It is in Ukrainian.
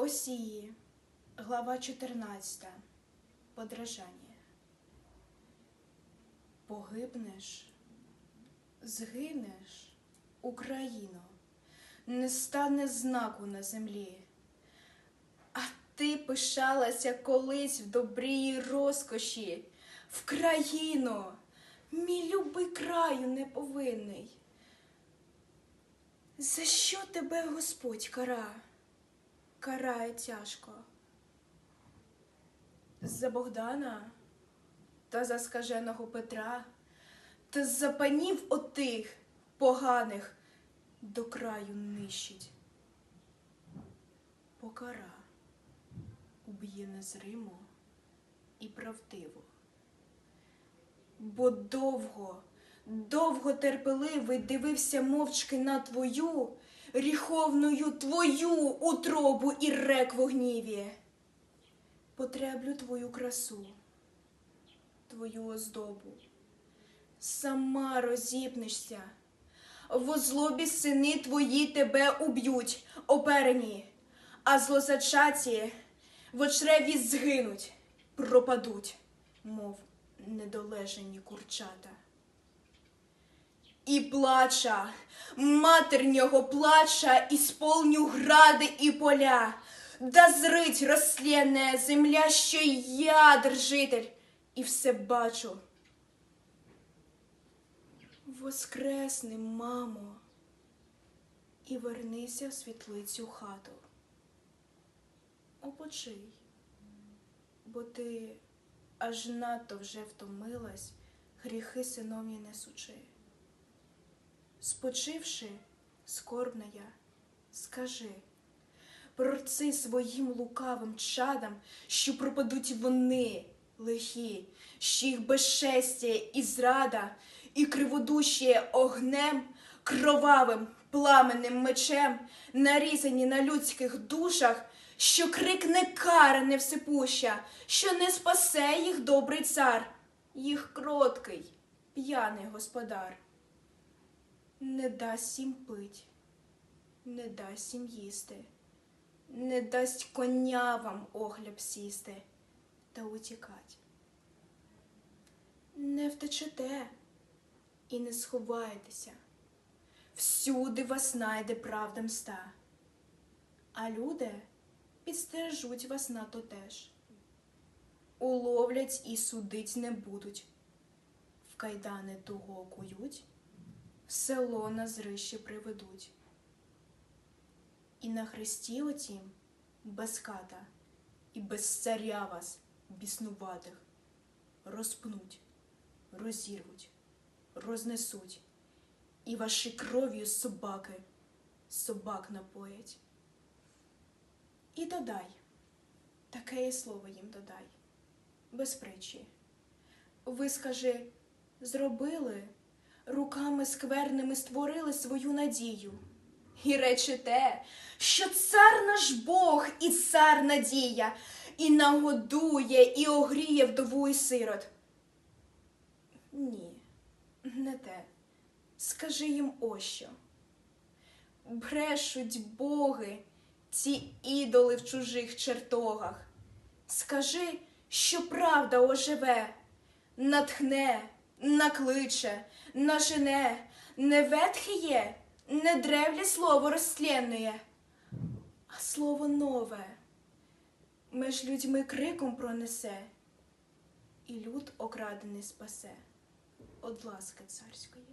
Осії, глава 14. Подражання. Погибнеш, згинеш, Україно, не стане знаку на землі. А ти пишалася колись в добрій розкоші, в країну, мій любий краю неповинний. За що тебе Господь кара? Карає тяжко. За Богдана та за скаженого Петра, та за панів отих поганих до краю нищить. Покара уб'є незримо і правдиво. Бо довго, довго терпеливий дивився мовчки на твою, ріховною твою утробу і рек в гніві. Потреблю твою красу, твою оздобу. Сама розіпнешся. В озлобі сини твої тебе уб'ють, оперені, а злозачаті в очреві згинуть, пропадуть, мов недолежені курчата. І плача, матернього плача, ісполню гради і поля, да зрить розслєнная земля, що я держитель, і все бачу. Воскресни, мамо, і вернися в світлицю хату. Опочий, бо ти аж надто вже втомилась, гріхи синовні несучи. Спочивши, скорбна я, скажи, прорци своїм лукавим чадам, що пропадуть вони лихі, що їх безчестя і зрада, і криводушіє огнем, кровавим пламенним мечем, нарізані на людських душах, що крикне кара невсипуща, що не спасе їх добрий цар, їх кроткий, п'яний господар не дасть їм пить, не дасть їм їсти, не дасть коня вам огляб сісти та утікать. Не втечете і не сховаєтеся, всюди вас найде правда мста, а люди підстережуть вас на то теж. Уловлять і судить не будуть, в кайдани того кують село на зрище приведуть. І на хресті отім без ката і без царя вас, біснуватих, розпнуть, розірвуть, рознесуть, і ваші кров'ю собаки собак напоять. І додай, таке і слово їм додай, без притчі. Ви скажи, зробили руками скверними створили свою надію. І речете, що цар наш Бог і цар надія, і нагодує, і огріє вдову і сирот. Ні, не те. Скажи їм ось що. Брешуть боги, ці ідоли в чужих чертогах. Скажи, що правда оживе, натхне, накличе, нажене, не ветхіє, не древлє слово розслєнує, а слово нове меж людьми криком пронесе, і люд окрадений спасе. Од ласки царської.